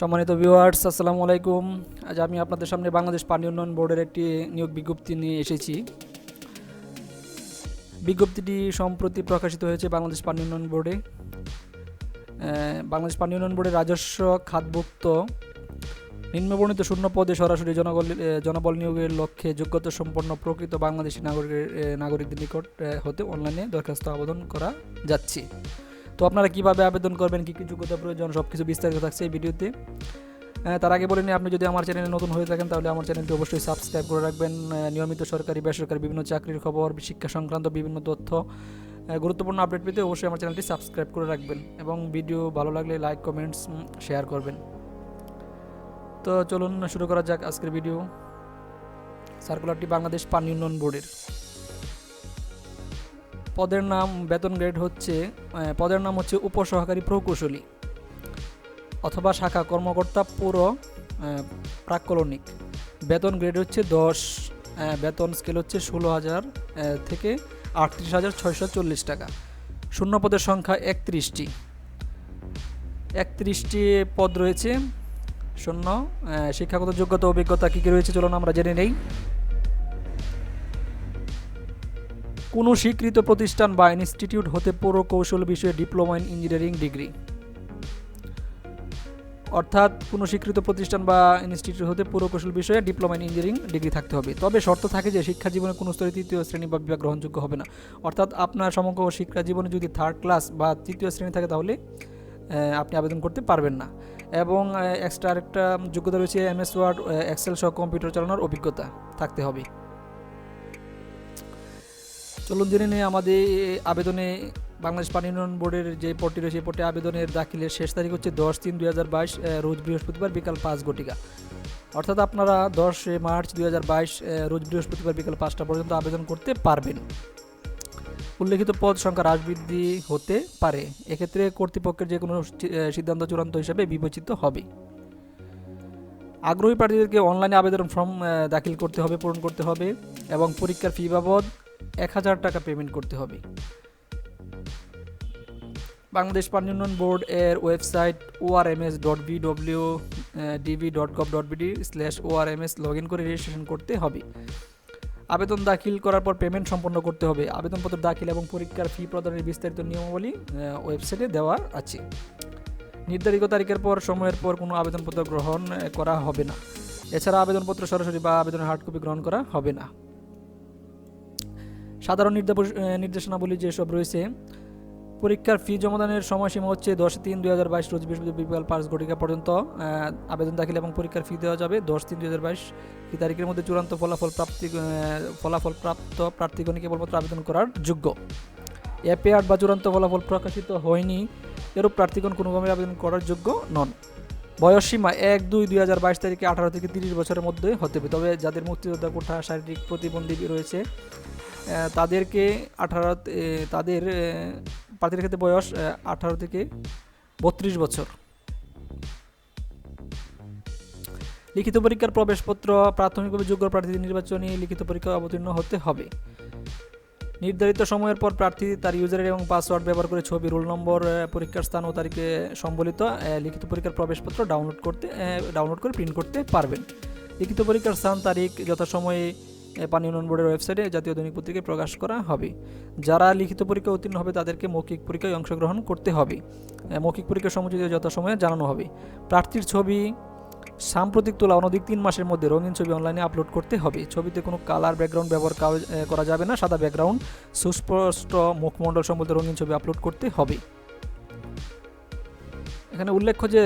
সম্মানিত ভিউয়ার্স আসসালামু আলাইকুম। আজ আমি আপনাদের সামনে বাংলাদেশ পানি উন্নয়ন বোর্ডের একটি নিয়োগ বিজ্ঞপ্তি নিয়ে এসেছি। বিজ্ঞপ্তিটি সম্প্রতি প্রকাশিত হয়েছে বাংলাদেশ পানি উন্নয়ন বোর্ডে। বাংলাদেশ পানি উন্নয়ন বোর্ডের রাজস্ব খাতভুক্ত নিম্নবর্ণিত শূন্য পদে সরাসরি জনবল জনবল নিয়োগের লক্ষ্যে যোগ্যতা সম্পন্ন প্রকৃত বাংলাদেশি নাগরিকের নাগরিকদের নিকট হতে অনলাইনে দরখাস্ত আবেদন করা যাচ্ছে। তো আপনারা কীভাবে আবেদন করবেন, কী কী যোগ্যতা প্রয়োজন সব কিছু বিস্তারিত থাকছে এই ভিডিওতে। তার আগে বলে আপনি যদি আমার চ্যানেলে নতুন হয়ে থাকেন, তাহলে আমার চ্যানেলটি অবশ্যই সাবস্ক্রাইব করে রাখবেন। নিয়মিত সরকারি, বেসরকারি বিভিন্ন চাকরির খবর, শিক্ষা সংক্রান্ত বিভিন্ন তথ্য গুরুত্বপূর্ণ আপডেট পেতে অবশ্যই আমার চ্যানেলটি সাবস্ক্রাইব করে রাখবেন এবং ভিডিও ভালো লাগলে লাইক, কমেন্টস শেয়ার করবেন। তো চলুন, শুরু করা যাক আজকের ভিডিও। সার্কুলারটি বাংলাদেশ পানি উন্নয়ন বোর্ডের। পদের নাম বেতন গ্রেড হচ্ছে পদের নাম হচ্ছে উপসহকারী প্রকৌশলী অথবা শাখা কর্মকর্তা পুরো আহ, প্রাক্কলনিক। বেতন গ্রেড হচ্ছে দশ বেতন স্কেল হচ্ছে ষোলো হাজার থেকে আটত্রিশ হাজার ছয়শো চল্লিশ টাকা। শূন্য পদের সংখ্যা একত্রিশটি। একত্রিশটি পদ রয়েছে। শূন্য শিক্ষাগত যোগ্যতা অভিজ্ঞতা কী কী রয়েছে চলুন আমরা জেনে নেই। কোনো স্বীকৃত প্রতিষ্ঠান বা ইনস্টিটিউট হতে প্রকৌশল বিষয়ে ডিপ্লোমা ইন ইঞ্জিনিয়ারিং ডিগ্রি। অর্থাৎ কোনো স্বীকৃত প্রতিষ্ঠান বা ইনস্টিটিউট হতে পুরকৌশল বিষয়ে ডিপ্লোমা ইন ইঞ্জিনিয়ারিং ডিগ্রি থাকতে হবে। তবে শর্ত থাকে যে শিক্ষা জীবনে কোনো স্তরে তৃতীয় শ্রেণি বা বিভাগ গ্রহণযোগ্য হবে না। অর্থাৎ আপনার সমগ্র শিক্ষা জীবনে যদি থার্ড ক্লাস বা তৃতীয় শ্রেণি থাকে তাহলে আপনি আবেদন করতে পারবেন না। এবং এক্সট্রা আরেকটা যোগ্যতা রয়েছে এমএস ওয়ার্ড এক্সেল সহ কম্পিউটার চালানোর অভিজ্ঞতা থাকতে হবে। চলুন জেনে নিই আমাদের আবেদনে বাংলাদেশ পানি উন্নয়ন বোর্ডের যে পটটি রয়েছে পটে আবেদনের দাখিলের শেষ তারিখ হচ্ছে দশ তিন দুই হাজার বাইশ রোজ বৃহস্পতিবার বিকাল পাঁচ ঘটিকা। অর্থাৎ আপনারা দশ মার্চ দুই হাজার বাইশ রোজ বৃহস্পতিবার বিকাল পাঁচটা পর্যন্ত আবেদন করতে পারবেন। উল্লেখিত পদ সংখ্যা হ্রাস বৃদ্ধি হতে পারে। এক্ষেত্রে কর্তৃপক্ষের যে কোনো সিদ্ধান্ত চূড়ান্ত হিসাবে বিবেচিত হবে। আগ্রহী প্রার্থীদেরকে অনলাইনে আবেদন ফর্ম দাখিল করতে হবে, পূরণ করতে হবে এবং পরীক্ষার ফি বাবদ এক হাজার টাকা পেমেন্ট করতে হবে। বাংলাদেশ পানি উন্নয়ন বোর্ড এর website ORMS dot BW DB dot gov dot BD slash ORMS log in করে রেজিস্ট্রেশন করতে হবে। আবেদন দাখিল করার পর পেমেন্ট সম্পন্ন করতে হবে। আবেদনপত্র দাখিল এবং পরীক্ষার ফি প্রদানের বিস্তারিত নিয়মাবলী ওয়েবসাইটে দেওয়া আছে। নির্ধারিত তারিখের পর, সময়ের পর কোনো আবেদনপত্র গ্রহণ করা হবে না। এছাড়া আবেদনপত্র সরাসরি বা আবেদনের হার্ড কপি গ্রহণ করা হবে না। সাধারণ নির্দেশনাবলী যেসব রয়েছে, পরীক্ষার ফি জমাদানের সময়সীমা হচ্ছে দশ তিন দুই হাজার বাইশ রোজ বৃহস্পতিবার বিকাল পাঁচ ঘটিকা পর্যন্ত। আবেদন দাখিল এবং পরীক্ষার ফি দেওয়া যাবে দশ তিন দুই হাজার বাইশ। এই তারিখের মধ্যে চূড়ান্ত ফলাফল প্রাপ্তি ফলাফল প্রাপ্ত প্রার্থীগণই কেবলমাত্র আবেদন করার যোগ্য। এপিআর বা চূড়ান্ত ফলাফল প্রকাশিত হয়নি, এরূপ প্রার্থীগণ কোনোভাবে আবেদন করার যোগ্য নন। বয়স সীমা এক দুই দুই হাজার বাইশ তারিখে আঠারো থেকে তিরিশ বছরের মধ্যে হতে হবে। তবে যাদের মুক্তিযোদ্ধা কোঠা শারীরিক প্রতিবন্ধী রয়েছে তাদেরকে আঠারো তাদের প্রার্থীর ক্ষেত্রে বয়স আঠারো থেকে বত্রিশ বছর। লিখিত পরীক্ষার প্রবেশপত্র প্রাথমিকভাবে যোগ্য প্রার্থীদের নির্বাচনী লিখিত পরীক্ষা অবতীর্ণ হতে হবে। নির্ধারিত সময়ের পর প্রার্থী তার ইউজার এবং পাসওয়ার্ড ব্যবহার করে ছবি রোল নম্বর পরীক্ষার স্থান ও তারিখে সম্বলিত লিখিত পরীক্ষার প্রবেশপত্র ডাউনলোড করতে ডাউনলোড করে প্রিন্ট করতে পারবেন। লিখিত পরীক্ষার স্থান, তারিখ, যথাসময়ে পানি উন্নয়ন বোর্ডের ওয়েবসাইটে জাতীয় দৈনিক পত্রিকায় প্রকাশ করা হবে। যারা লিখিত পরীক্ষা উত্তীর্ণ হবে, তাদেরকে মৌখিক পরীক্ষায় অংশগ্রহণ করতে হবে। মৌখিক পরীক্ষা সমুচিত যথাসময়ে জানানো হবে। প্রার্থীর ছবি, সাম্প্রতিক তোলা, অনধিক তিন মাসের মধ্যে রঙিন ছবি অনলাইনে আপলোড করতে হবে। ছবিতে কোনো কালার, ব্যাকগ্রাউন্ড ব্যবহার করা যাবে না। সাদা ব্যাকগ্রাউন্ড, সুস্পষ্ট মুখমণ্ডল সম্বন্ধে রঙিন ছবি আপলোড করতে হবে। এখানে উল্লেখ্য যে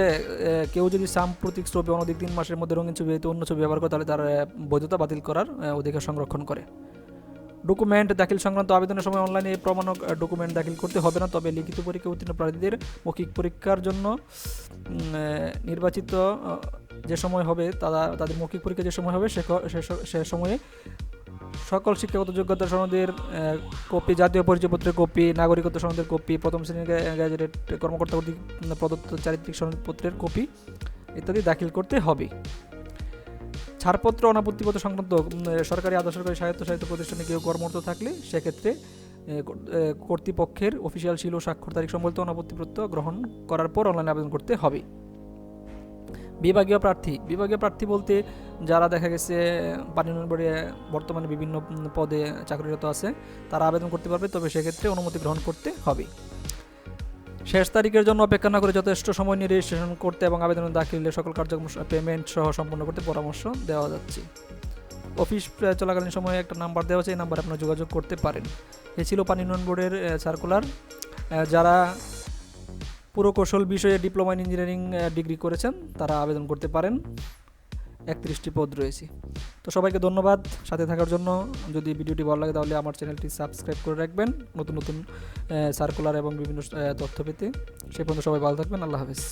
কেউ যদি সাম্প্রতিক ছবি অনধিক তিন মাসের মধ্যে রঙিন ছবি অন্য ছবি ব্যবহার করে, তাহলে তার বৈধতা বাতিল করার অধিকার সংরক্ষণ করে। ডকুমেন্ট দাখিল সংক্রান্ত আবেদনের সময় অনলাইনে প্রমাণক ডকুমেন্ট দাখিল করতে হবে না, তবে লিখিত পরীক্ষা উত্তীর্ণ প্রার্থীদের মৌখিক পরীক্ষার জন্য নির্বাচিত যে সময় হবে, তারা, তাদের মৌখিক পরীক্ষা যে সময় হবে সে সময়ে সকল শিক্ষাগত যোগ্যতা সনদের কপি, জাতীয় পরিচয়পত্রের কপি, নাগরিকত্ব সনদের কপি, প্রথম শ্রেণির গ্যা- গ্যাজেটেড কর্মকর্তা কর্তৃক প্রদত্ত চারিত্রিক সনদপত্রের কপি ইত্যাদি দাখিল করতে হবে। ছাড়পত্র অনাপত্তিপত্র সংক্রান্ত সরকারি আধা সরকারি স্বায়ত্তশাসিত প্রতিষ্ঠানে কেউ কর্মরত থাকলে সেক্ষেত্রে কর্তৃপক্ষের অফিসিয়াল শিল ও স্বাক্ষর তারিখ সম্বলিত অনাপত্তিপত্র গ্রহণ করার পর অনলাইনে আবেদন করতে হবে। বিভাগীয় প্রার্থী। বিভাগীয় প্রার্থী বলতে যারা দেখা গেছে, পানি উন্নয়ন বোর্ডে বর্তমানে বিভিন্ন পদে চাকরিরত আছে, তারা আবেদন করতে পারবে। তবে সেক্ষেত্রে অনুমতি গ্রহণ করতে হবে। শেষ তারিখের জন্য অপেক্ষা না করে যথেষ্ট সময় নিয়ে রেজিস্ট্রেশন করতে এবং আবেদন দাখিলে সকল কার্যক্রম পেমেন্ট সহ সম্পন্ন করতে পরামর্শ দেওয়া যাচ্ছে। অফিস চলাকালীন সময়ে একটা নাম্বার দেওয়া আছে। এই নাম্বারে আপনারা যোগাযোগ করতে পারেন। এ ছিল পানি উন্নয়ন বোর্ডের সার্কুলার যারা পুরকৌশল বিষয়ে ডিপ্লোমা ইন ইঞ্জিনিয়ারিং ডিগ্রি করেছেন। তারা আবেদন করতে পারেন। একত্রিশটি পদ রয়েছে। তো সবাইকে ধন্যবাদ সাথে থাকার জন্য। যদি ভিডিওটি ভালো লাগে তাহলে আমার চ্যানেলটি সাবস্ক্রাইব করে রাখবেন। নতুন নতুন সার্কুলার এবং বিভিন্ন তথ্য পেতে। সে পর্যন্ত সবাই ভালো থাকবেন। আল্লাহ হাফেজ।